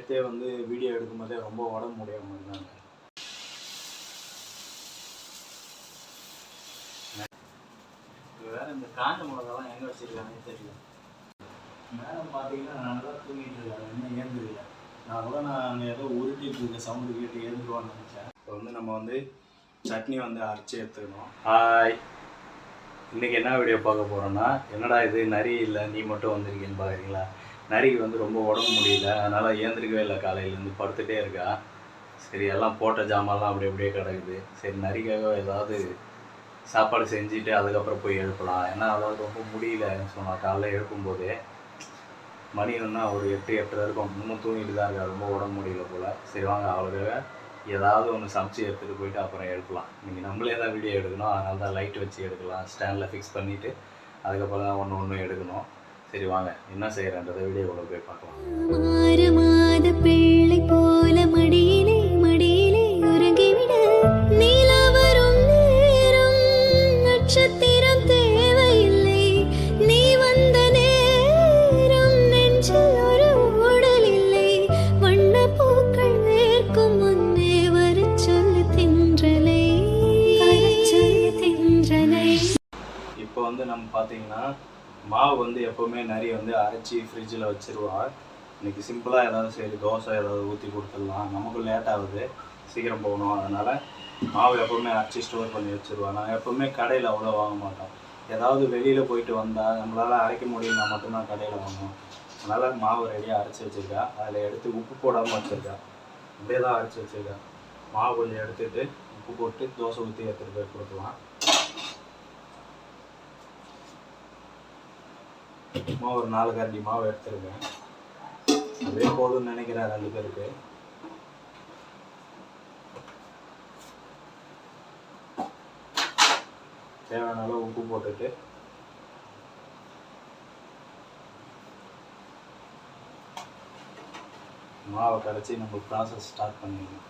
நேற்றே வந்து வீடியோ எடுக்கும்போதே ரொம்ப உடம்பு முடியாமல் இருந்தாங்க. வேற இந்த காஞ்ச மிளகாலாம் எங்கே வச்சிருக்காங்கன்னு தெரியல. மேடம் பார்த்தீங்கன்னா நல்லா தூங்கிட்டு இருக்காங்க இன்னும் ஏந்துருக்கல. நான் கூட நான் அங்கே ஏதோ உருட்டிட்டு இருக்க சவுண்டு கேட்டு ஏந்துருவான்னு நினச்சேன். இப்போ வந்து நம்ம வந்து சட்னி வந்து அரைச்சி எடுத்துக்கணும். ஹாய் இன்றைக்கி என்ன வீடியோ பார்க்க போகிறோன்னா என்னடா இது நரி இல்லை நீ மட்டும் வந்திருக்கேன்னு பார்க்குறீங்களா நரிக்கு வந்து ரொம்ப உடம்பு முடியல. அதனால் ஏந்திரிக்கவே இல்லை காலையிலேருந்து படுத்துகிட்டே இருக்கா. சரி எல்லாம் போட்ட ஜாமான்லாம் அப்படி அப்படியே கிடக்குது. சரி நரிக்காக ஏதாவது சாப்பாடு செஞ்சுட்டு அதுக்கப்புறம் போய் எழுப்பலாம். ஏன்னா அதாவது ரொம்ப முடியலன்னு சொன்னால் காலைல எழுப்பும்போதே மணி ஒன்றா ஒரு எட்டு எட்டரை இருக்கும். இன்னும் தூங்கிட்டு தான் இருக்கா. ரொம்ப உடம்பு முடியல போல். சரி வாங்க அவளுக்காக ஏதாவது ஒன்று சமைச்சு எடுத்துகிட்டு போயிட்டு அப்புறம் எடுக்கலாம் நீங்கள் நம்மளே தான் வீடியோ எடுக்கணும். அதனால தான் லைட் வச்சு எடுக்கலாம். ஸ்டாண்டில் ஃபிக்ஸ் பண்ணிவிட்டு அதுக்கப்புறம் தான் ஒன்று ஒன்று எடுக்கணும். சரி வாங்க. என்ன செய்கிறன்றதை வீடியோக்குள்ளே போய் பார்க்கலாம். மாறு மாத பிள்ளை போல மடியிலே மடியிலே உறங்கிவிட. நிலா வரும் நேரம் நட்சத்திரம் தேவையில்லை. நீ வந்த நேரம் நெஞ்சில் ஒரு ஊடல் இல்லை. வண்ண பூக்கள் வேர்க்கும் முன்னே வரச் சொல்லு தென்றலை. வரச் சொல்லு தென்றலை. இப்போ வந்து நம்ம பார்த்தீங்கன்னா மாவு வந்து எப்போவுமே நிறைய வந்து அரைச்சி ஃப்ரிட்ஜில் வச்சுருவா. இன்னைக்கு சிம்பிளாக ஏதாவது சரி தோசை ஏதாவது ஊற்றி கொடுத்துடலாம். நமக்கும் லேட் ஆகுது. சீக்கிரம் போகணும். அதனால் மாவு எப்போவுமே அரைச்சி ஸ்டோர் பண்ணி வச்சுருவா. நான் எப்போவுமே கடையில் அவ்வளோ வாங்க மாட்டோம். ஏதாவது வெளியில் போயிட்டு வந்தால் நம்மளால் அரைக்க முடியலனா மட்டும்தான் கடையில் வாங்குவோம். அதனால் மாவு ரெடியாக அரைச்சி வச்சிருக்கா. அதில் எடுத்து உப்பு போடாமல் வச்சிருக்கா. அப்படியே தான் அரைச்சி வச்சிருக்கா. மாவு கொஞ்சம் எடுத்துட்டு உப்பு போட்டு தோசை ஊற்றி எடுத்துகிட்டு போய் கொடுக்கலாம். மாவு ஒரு நாலு கரண்டி மாவு எடுத்துருக்கேன். அதே போதும்னு நினைக்கிறேன் ரெண்டு பேருக்கு. தேவையான அளவு உப்பு போட்டுட்டு. மாவை கரைச்சி நம்ம ப்ராசஸ் ஸ்டார்ட் பண்ணிடணும்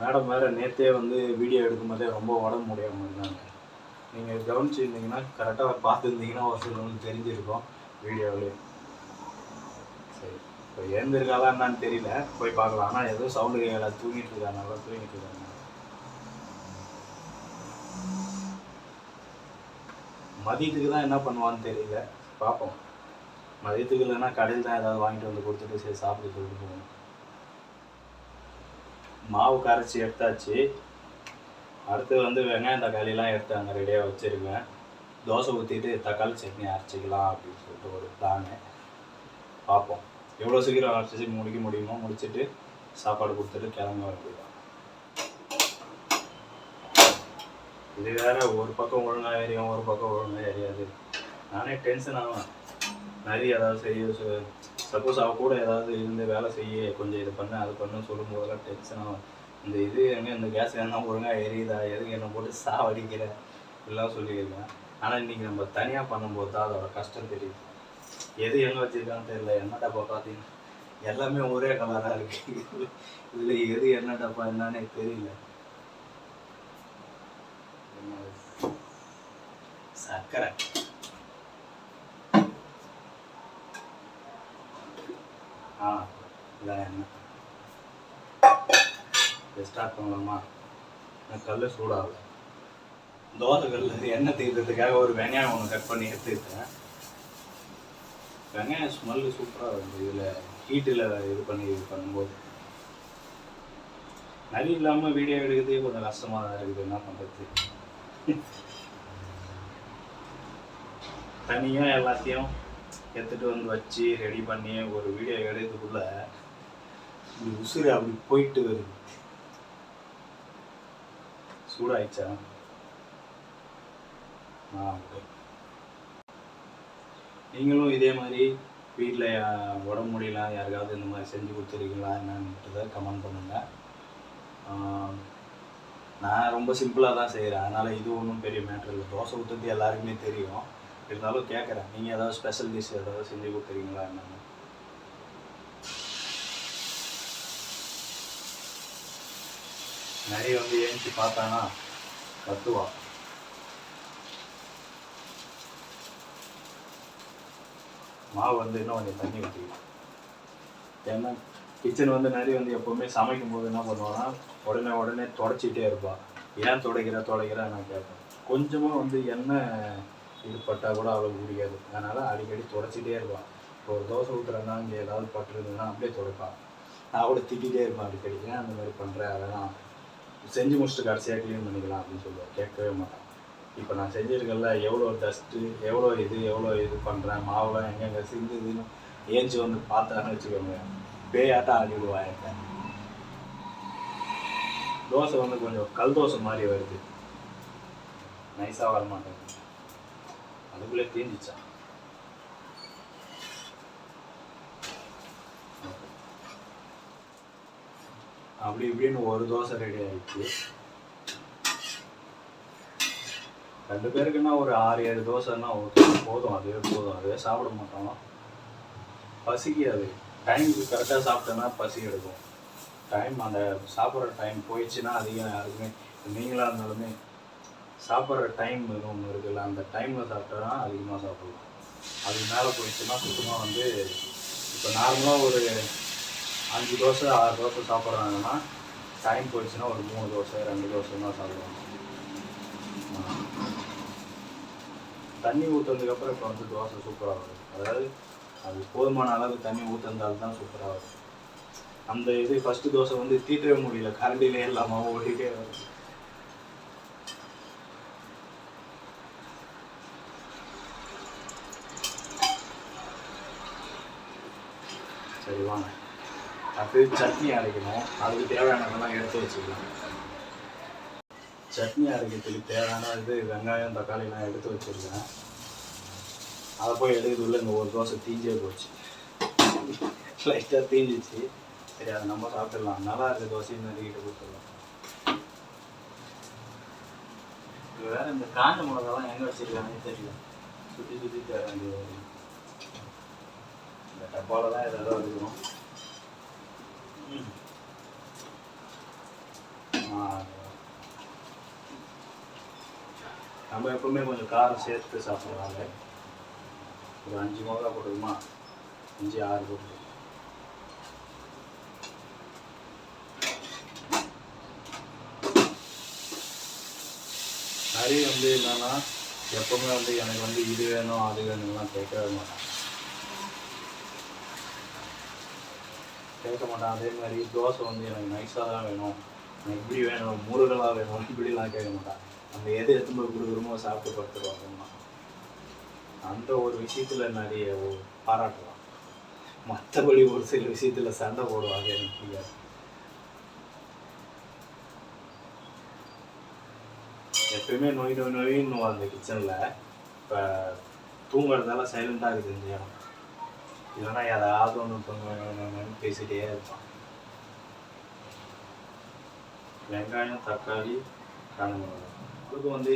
மேடம் வேறு நேற்றே வந்து வீடியோ எடுக்கும்போதே ரொம்ப உடம்பு முடியாமல் இருந்தாங்க. நீங்கள் கவனிச்சிருந்தீங்கன்னா கரெக்டாக பார்த்துருந்தீங்கன்னா ஒரு சிலவங்களுக்கு தெரிஞ்சிருக்கோம் வீடியோவிலே. சரி இப்போ எழுந்திருக்காளா என்னன்னு தெரியல. போய் பார்க்கலாம். ஆனால் எதுவும் சவுண்டு கேட்கல தூங்கிட்டு இருக்கா நல்லா தூங்கிட்டு இருக்காங்க. மதியத்துக்கு தான் என்ன பண்ணுவான்னு தெரியல. பார்ப்போம். மதியத்துக்கு இல்லைன்னா கடையில் தான் ஏதாவது வாங்கிட்டு வந்து கொடுத்துட்டு சரி சாப்பிட சொல்லிட்டு போகணும் மாவு கரைச்சி எடுத்தாச்சு. அடுத்து வந்து வெங்காயம் தக்காளிலாம் எடுத்து அங்கே ரெடியாக வச்சுருக்கேன் தோசை ஊற்றிட்டு தக்காளி சட்னி அரைச்சிக்கலாம் அப்படின்னு சொல்லிட்டு ஒரு பிளானு பார்ப்போம். எவ்வளோ சீக்கிரம் அரைச்சி முடிக்க முடியுமோ முடிச்சுட்டு சாப்பாடு கொடுத்துட்டு கிளம்ப வேண்டியதான் இது வேற ஒரு பக்கம் ஒழுங்காக எரியும் ஒரு பக்கம் ஒழுங்காக எரியாது. நானே டென்ஷன் ஆவேன். நிறைய ஏதாவது செய்ய சப்போஸ் அவள் கூட ஏதாவது இருந்து வேலை செய்ய கொஞ்சம் இது பண்ண அது பண்ணு சொல்லும் போதெல்லாம் டென்ஷன் இந்த இது எங்கே இந்த கேஸ் என்ன ஒழுங்காக எரியுதா எதுக்கு என்னை போட்டு சாவடிக்கிற? இப்படிலாம் சொல்லியிருக்கேன் ஆனால் இன்றைக்கி நம்ம தனியாக பண்ணும்போது தான் அதோட கஷ்டம் தெரியுது. எது எங்கே வச்சுருக்கான்னு தெரியல. என்ன டப்பா பார்த்தீங்கன்னா எல்லாமே ஒரே கலராக இருக்கு. இதில் எது என்ன டப்பா என்னன்னே தெரியல. சக்கரை ஆ இதான் என்ன ஸ்டார்ட் பண்ணலாமா? நான் கல் சூடாகல. தோசை கல் எண்ணெய் தீர்த்ததுக்காக ஒரு வெங்காயம் ஒன்று கட் பண்ணி எடுத்துக்கிட்டேன். வெங்காயம் ஸ்மெல்லு சூப்பராக இருக்குது இதில் ஹீட்டில் இது பண்ணி இது பண்ணும்போது. நரி இல்லாமல் வீடியோ எடுக்கிறதே கொஞ்சம் கஷ்டமாக தான் இருக்குது. என்ன பண்ணுறது தனியாக எல்லாத்தையும் எடுத்துகிட்டு வந்து வச்சு ரெடி பண்ணி ஒரு வீடியோ எடுக்கிறதுக்குள்ள இப்படி உசுறு அப்படி போயிட்டு வருது. சூடாயிடுச்சா? ஆ ஓகே. நீங்களும் இதே மாதிரி வீட்டில் உடம்பு முடியல யாருக்காவது இந்த மாதிரி செஞ்சு கொடுத்துருக்கீங்களா தான் கமெண்ட் பண்ணுங்கள் நான் ரொம்ப சிம்பிளாக தான் செய்கிறேன் அதனால் இது ஒன்றும் பெரிய மேட்ரு இல்லை. தோசை ஊற்றுறது எல்லாருக்குமே தெரியும். இருந்தாலும் கேட்குறேன் நீங்கள் ஏதாவது ஸ்பெஷல் டிஷ் ஏதாவது செஞ்சு கொடுத்துருக்கீங்களா என்னன்னு? நிறைய வந்து ஏஞ்சி பார்த்தானா? கத்துவா. மாவு வந்து இன்னும் கொஞ்சம் தண்ணி ஊற்றிக்கலாம் ஏன்னா கிச்சன் வந்து நிறைய வந்து எப்போவுமே சமைக்கும் போது என்ன பண்ணுவான்னா உடனே உடனே தொடச்சிட்டே இருப்பாள் ஏன் துடைக்கிற துடைக்கிற நான் கேட்பேன். கொஞ்சமாக வந்து எண்ணெய் இது பட்டால் கூட அவ்வளோ முடியாது. அதனால் அடிக்கடி தொடச்சிட்டே இருப்பான். இப்போ ஒரு தோசை ஊற்றுறேன்னா இங்கே ஏதாவது பட்டுருந்ததுன்னா அப்படியே துடைப்பான். நான் கூட திட்டிகிட்டே இருப்பேன் அடிக்கடி ஏன் அந்த மாதிரி பண்ணுறேன் அதெல்லாம் செஞ்சு முடிச்சுட்டு கடைசியாக க்ளீன் பண்ணிக்கலாம் அப்படின்னு சொல்லுவேன். கேட்கவே மாட்டேன். இப்போ நான் செஞ்சுருக்கேன்ல எவ்வளோ டஸ்ட்டு எவ்வளோ இது எவ்வளோ இது பண்ணுறேன் மாவுலாம் எங்கெங்கே சிந்துதுன்னு ஏஞ்சி வந்து பார்த்தான்னு வச்சுக்கோங்க. பேயாட்டம் ஆடி விடுவாங்க தோசை வந்து கொஞ்சம் கல் தோசை மாதிரி வருது. நைஸாக வர மாட்டேங்குது அதுக்குள்ளே தீஞ்சிச்சா அப்படி இப்படின்னு ஒரு தோசை ரெடி ஆயிடுச்சு. ரெண்டு பேருக்குன்னா ஒரு ஆறு ஏழு தோசைன்னா ஓகே போதும் அதுவே போதும். அதுவே சாப்பிட மாட்டோம். பசிக்காது. டைமுக்கு கரெக்டாக சாப்பிட்டோன்னா பசி எடுக்கும். டைம் அந்த சாப்பிட்ற டைம் போயிடுச்சுன்னா அதிகம் யாருக்குமே நீங்களாக இருந்தாலுமே சாப்பிட்ற டைம் ஒன்று இருக்குல்ல அந்த டைமில் சாப்பிட்டோன்னா அதிகமாக சாப்பிடலாம். அதுக்கு மேலே போயிடுச்சுன்னா சுத்தமாக வந்து இப்போ நார்மலாக ஒரு அஞ்சு தோசை ஆறு தோசை சாப்பிட்றாங்கன்னா டைம் போயிடுச்சுன்னா ஒரு மூணு தோசை ரெண்டு தோசை தான் சாப்பிடுவாங்க தண்ணி ஊற்றுனதுக்கப்புறம் இப்போ வந்து தோசை சூப்பராக வரும். அதாவது அது போதுமான அளவு தண்ணி ஊற்றுனதால தான் சூப்பராக வரும். அந்த இது ஃபஸ்ட்டு தோசை வந்து தீட்டவே முடியல கரண்டிலே இல்லாமல் ஓடிட்டே வரும். சரி வாங்க அடுத்து சட்னி அரைக்கணும். அதுக்கு தேவையானதெல்லாம் எடுத்து வச்சுக்கலாம். சட்னி அரைக்கிறதுக்கு தேவையான இது வெங்காயம் தக்காளிலாம் எடுத்து வச்சுருக்கேன். அதை போய் எடுக்கிறதுக்குள்ள இந்த ஒரு தோசை தீஞ்சே போச்சு. லைட்டாக தீஞ்சிச்சு. சரி அதை நம்ம சாப்பிட்டுடலாம் நல்லா இருக்க தோசையும் நறுக்கிட்டு கொடுத்துடலாம் வேறு வேற இந்த காஞ்ச மிளகாலாம் எங்கே வச்சுருக்காங்கன்னு தெரியல. சுற்றி சுற்றி தேவை இந்த டப்பாவில் தான் ஏதாவது இருக்கணும். ம். ஆ, நம்ம எப்பவுமே கொஞ்சம் காரம் சேர்த்து சாப்பிட்றாங்க ஒரு அஞ்சு மிளகா போட்டுக்குமா அஞ்சு ஆறு போட்டு நிறைய வந்து என்னன்னா எப்பவுமே வந்து எனக்கு வந்து இது வேணும் அது வேணும்லாம் கேட்கவே மாட்டேன் கேட்க மாட்டான் அதே மாதிரி தோசை வந்து எனக்கு நைஸாக தான் வேணும். எனக்கு இப்படி வேணும் முருகலாக வேணும் இப்படிலாம் கேட்க மாட்டான். நம்ம எது எடுத்து போய் கொடுக்குறோமோ சாப்பிட்டு படுத்துருவாங்க அந்த ஒரு விஷயத்தில் நிறைய ஒரு பாராட்டலாம் மற்றபடி ஒரு சில விஷயத்தில் சண்டை போடுவாங்க எனக்கு பிடிக்காது எப்பயுமே நோய் நோய் நோயின்னு அந்த கிச்சனில் இப்போ தூங்குறதால சைலண்ட்டாக இருக்குது இந்த இடம். இல்லைன்னா ஏதாவது ஒன்று பேசிட்டே இருப்பான். வெங்காயம் தக்காளி காஞ்ச மிளகாய் அவளுக்கு வந்து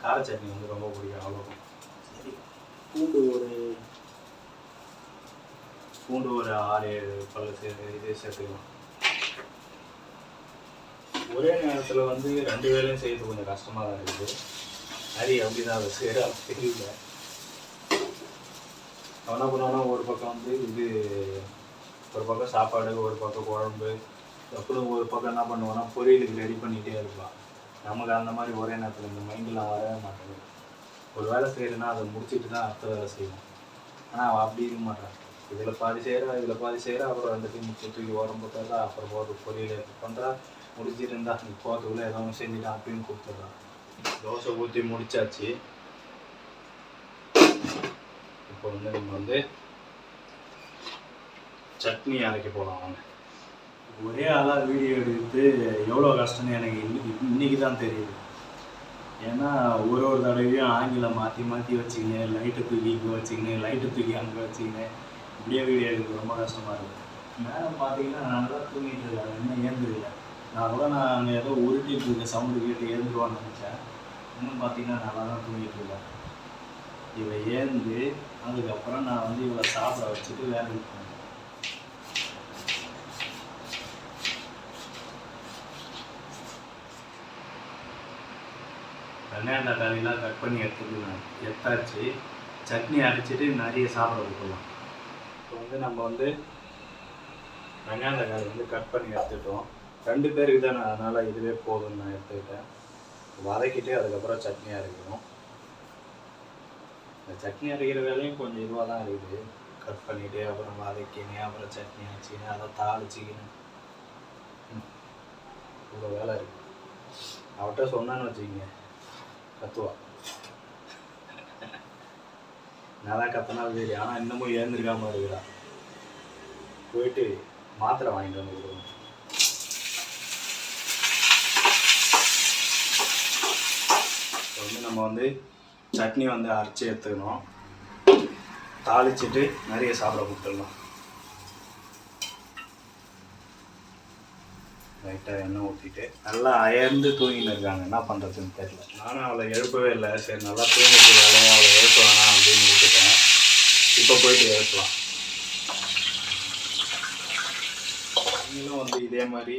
கார சட்னி வந்து ரொம்ப பிடிக்கும் அவ்வளோ சரி. பூண்டு ஒரு பூண்டு ஒரு ஆறு ஏழு சேர்த்து இது சேர்த்துக்கலாம். ஒரே நேரத்தில் வந்து ரெண்டு வேலையும் செய்யறது கொஞ்சம் கஷ்டமாக தான் இருக்குது. ஹரி அப்படிதான் அதை செய்கிற தெரியல. அவன் என்ன பண்ணுவானா ஒரு பக்கம் வந்து இது ஒரு பக்கம் சாப்பாடு ஒரு பக்கம் குழம்பு அப்புறம் ஒரு பக்கம் என்ன பண்ணுவான்னா பொரியலுக்கு ரெடி பண்ணிகிட்டே இருப்பான் நமக்கு அந்த மாதிரி ஒரே நேரத்தில் இந்த மைண்டெலாம் வரவே மாட்டேங்குது. ஒரு வேலை செய்யறேன்னா அதை முடிச்சுட்டு தான் அடுத்த வேலை செய்வோம். ஆனால் அவள் அப்படி இருக்க மாட்டான் இதில் பாதி செய்கிறா இதில் பாதி செய்கிறா அப்புறம் ரெண்டுத்தையும் முக்கிய தூக்கி உரம் போட்டுறா அப்புறம் போட்டு பொரியல் பண்ணுறா முடிச்சிட்டு இருந்தால் நீ போகிறதுக்குள்ளே ஏதோ ஒன்று அப்படின்னு கொடுத்துட்றான் தோசை ஊற்றி முடிச்சாச்சு. இப்போ வந்து நம்ம வந்து சட்னி அரைக்க போகலாம் வாங்க. ஒரே ஆளாக வீடியோ எடுத்து எவ்வளோ கஷ்டம்னு எனக்கு இன்னைக்கு இன்னைக்கு தான் தெரியுது. ஏன்னா ஒரு ஒரு தடவையும் ஆங்கிலம் மாற்றி மாற்றி வச்சுக்கிங்க லைட்டை தூக்கி இங்கே வச்சுக்கிங்க லைட்டை தூக்கி அங்கே வச்சுக்கிங்க இப்படியே வீடியோ எடுக்க ரொம்ப கஷ்டமாக இருக்குது மேடம் பார்த்தீங்கன்னா நல்லா தூங்கிட்டு இருக்காங்க இன்னும் ஏந்திரில நான் கூட நான் அங்கே ஏதோ உருட்டிட்டு இருக்க சவுண்டு கேட்டு ஏந்துருவான்னு நினச்சேன். இன்னும் பார்த்தீங்கன்னா நல்லா தான் தூங்கிட்டு இருக்கேன். இவ ஏந்து அதுக்கப்புறம் நான் வந்து இவளை சாப்பிட வச்சுட்டு வேலைக்கு போனேன். வெங்காயம் தக்காளிலாம் கட் பண்ணி எடுத்துட்டு நான் எடுத்தாச்சு. சட்னி அரைச்சிட்டு நிறைய சாப்பிட கொடுக்கலாம் இப்போ வந்து நம்ம வந்து வெங்காயம் தக்காளி வந்து கட் பண்ணி எடுத்துட்டோம். ரெண்டு பேருக்கு தான் நான் அதனால் இதுவே போதும்னு நான் எடுத்துக்கிட்டேன். வதக்கிட்டு அதுக்கப்புறம் சட்னி அரைக்கணும். இந்த சட்னி அரைக்கிற வேலையும் கொஞ்சம் இதுவாக தான் இருக்குது. கட் பண்ணிவிட்டு அப்புறம் வதக்கினேன் அப்புறம் சட்னி ஆச்சுன்னு அதை தாளிச்சிக்கினேன் இவ்வளோ வேலை இருக்குது அவட்ட சொன்னான்னு வச்சுக்கோங்க. கத்துவா. நான் தான் கத்தனாலும் சரி. ஆனால் இன்னமும் ஏந்திருக்காம இருக்கிறா போயிட்டு மாத்திரை வாங்கிட்டு வந்து கொடுக்கணும். வந்து நம்ம வந்து சட்னி வந்து அரைச்சி எடுத்துக்கணும். தாளிச்சிட்டு நிறைய சாப்பிட கொடுத்துடலாம். லைட்டாக எண்ணெய் ஊற்றிட்டு நல்லா அயர்ந்து தூங்கின்னு இருக்காங்க. என்ன பண்ணுறதுன்னு தெரியல. நானும் அவளை எழுப்பவே இல்லை. சரி நல்லா தூங்கிட்டு வேலையை அவளை எழுப்ப வேணாம் அப்படின்னு விட்டுட்டேன். இப்போ போயிட்டு எழுப்பலாம். நீங்களும் வந்து இதே மாதிரி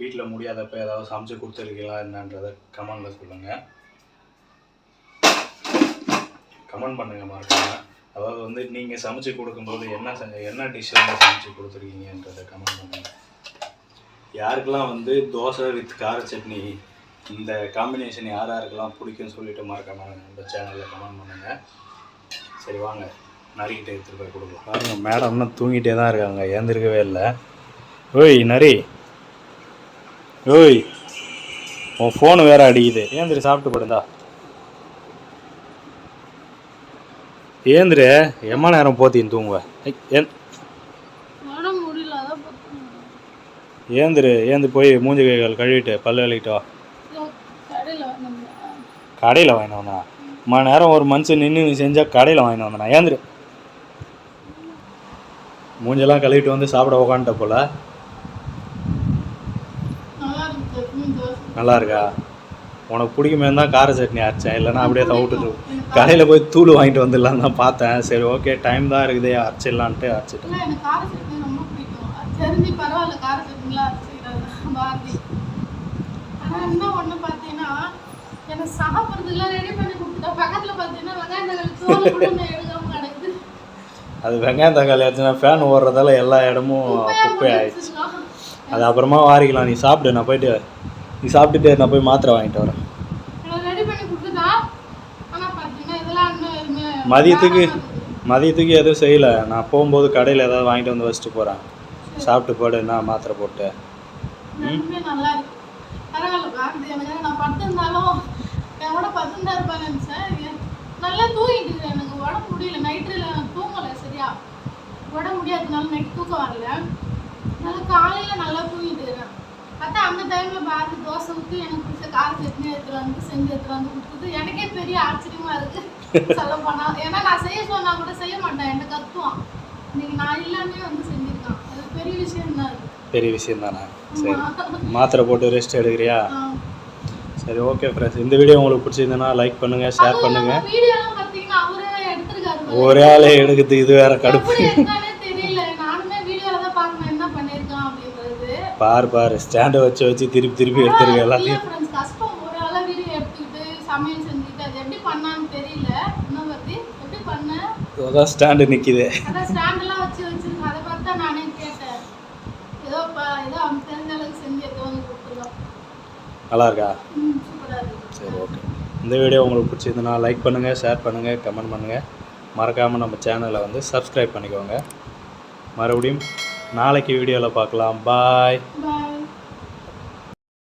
வீட்டில் முடியாதப்ப ஏதாவது சமைச்சு கொடுத்துருக்கீங்களா என்னன்றதை கமெண்டில் சொல்லுங்கள் கமெண்ட் பண்ணுங்க மறக்காம. அதாவது வந்து நீங்கள் சமைச்சு கொடுக்கும்போது என்ன என்ன டிஷ் வந்து சமைச்சு கொடுத்துருக்கீங்கன்றத கமெண்ட் பண்ணுங்க. யாருக்கெல்லாம் வந்து தோசை வித் கார சட்னி இந்த காம்பினேஷன் யார் யாருக்கெல்லாம் பிடிக்கும்னு சொல்லிட்டு மறக்காம நம்ம சேனலில் கமெண்ட் பண்ணுங்க. சரி வாங்க. நரிக்கிட்ட எடுத்துகிட்டு போய் கொடுக்கலாம். பாருங்க மேடம் தூங்கிட்டே தான் இருக்காங்க. ஏந்திருக்கவே இல்லை. ஓய் நரி. ஓய். உன் ஃபோனு வேற அடிக்குது. ஏந்திரி சாப்பிட்டு படுந்தா ஏந்திரு எம்மா நேரம் போத்தின்னு தூங்குவ. ஐ, ஏன் உடம்பு முடியல அதான் பார்த்து ஏந்திரு ஏந்து போய் மூஞ்சி கைகள் கழுவிட்டு பல்லு வா. கடையில் வாங்கிட்டு வந்தா மணி நேரம் ஒரு மனுஷன் நின்று நீ செஞ்சால் கடையில் வாங்கிட்டு வந்தனா? ஏந்திரு. மூஞ்செல்லாம் கழுவிட்டு வந்து சாப்பிட உக்காண்ட்ட போல. நல்லா இருக்கு? உனக்கு பிடிக்குமே தான் கார சட்னி அரைச்சேன். இல்லைன்னா அப்படியே தான் விட்டுட்டு கடையில் போய் தூள் வாங்கிட்டு வந்துடலான்னு தான் பார்த்தேன். சரி ஓகே டைம் தான் இருக்குதே. அரைச்சிடலான்ட்டு அரைச்சிட்டேன். அது தெரிஞ்சு பரவாயில்ல கார சட்னிலாம் அரைச்சிக்கிறாங்க பாரதி. ஆனால் என்ன ஒன்று பார்த்தீங்கன்னா எனக்கு சாப்பிட்றதுக்குலாம் ரெடி பண்ணி கொடுத்துட்டா பக்கத்தில் பார்த்தீங்கன்னா வெங்காயம் தக்காளி தோல் கூட நான் எடுக்காம கிடக்குது. அது வெங்காயம் தக்காளி ஆச்சுன்னா ஃபேன் ஓடுறதால எல்லா இடமும் குப்பை ஆயிடுச்சு. அது அப்புறமா வாரிக்கலாம். நீ சாப்பிடு நான் போயிட்டு நீ சாப்பிட்டுட்டு நான் போய் மாத்திரை வாங்கிட்டு வரேன். மதியத்துக்கு. மதியத்துக்கு எதுவும் செய்யலை. நான் போகும்போது கடையில் ஏதாவது வாங்கிட்டு வந்து வச்சுட்டு போகிறேன் சாப்பிட்டு போடு நான் மாத்திரை போட்டு. நல்லா தூங்கிட்டு. எனக்கு உடம்பு முடியல. நைட்டில் தூங்கலை சரியா. உடம்பு முடியாததுனால நைட் தூக்கம் வரல. நல்லா காலையில் நல்லா தூங்கிட்டு பார்த்தா அந்த டைமில் பாரதி தோசை ஊற்றி எனக்கு பிடிச்ச கார சட்னி எடுத்துட்டு வந்து செஞ்சு எடுத்துட்டு வந்து கொடுத்தது எனக்கே பெரிய ஆச்சரியமா இருக்கு. சொல்ல போனா. ஏன்னா நான் செய்ய சொன்னா கூட செய்ய மாட்டேன். என்ன கத்துவான். இன்னைக்கு நான் இல்லாமே வந்து செஞ்சிருக்கான். அது பெரிய விஷயம் தான் பெரிய விஷயம் தானே? சரி. மாத்திரை போட்டு ரெஸ்ட் எடுக்கிறியா. சரி ஓகே ஃப்ரெண்ட்ஸ் இந்த வீடியோ உங்களுக்கு பிடிச்சிருந்ததுன்னா லைக் பண்ணுங்கள் ஷேர் பாரு. ஒரே ஆளே எடுக்கிறதுக்கு இது வேற கடுப்பு எப்படி எடுத்தானே தெரியல நானுமே வீடியோல தான் பார்க்கணும் என்ன பண்ணிருக்கான் அப்படின்றது பார் பார். ஸ்டாண்டை வச்சு வச்சு திருப்பி திருப்பி எடுத்துருக்க எல்லாத்தையும். கஷ்டம். ஒரு வீடியோ எடுத்துக்கிட்டு சமையல் செஞ்சுட்டு அது எப்படி பண்ணான்னு தெரியல. எப்படி பண்ண? அதான் ஸ்டாண்டு நிற்கிது அதான் ஸ்டாண்ட் எல்லாம் வச்சு வச்சிருக்கேன் அதை பார்த்தா நானே கேட்டேன். ஏதோ ஏதோ அவங்க தெரிஞ்ச அளவுக்கு செஞ்சு எடுத்து கொடுத்துருக்கோம். நல்லா இருக்கா? சரி ஓகே இந்த வீடியோ உங்களுக்கு பிடிச்சிருந்ததுன்னா லைக் பண்ணுங்கள் ஷேர் பண்ணுங்கள் கமெண்ட் பண்ணுங்கள் மறக்காமல் நம்ம சேனலை வந்து சப்ஸ்கிரைப் பண்ணிக்கோங்க. மறுபடியும் நாளைக்கு வீடியோவில் பார்க்கலாம். பாய்.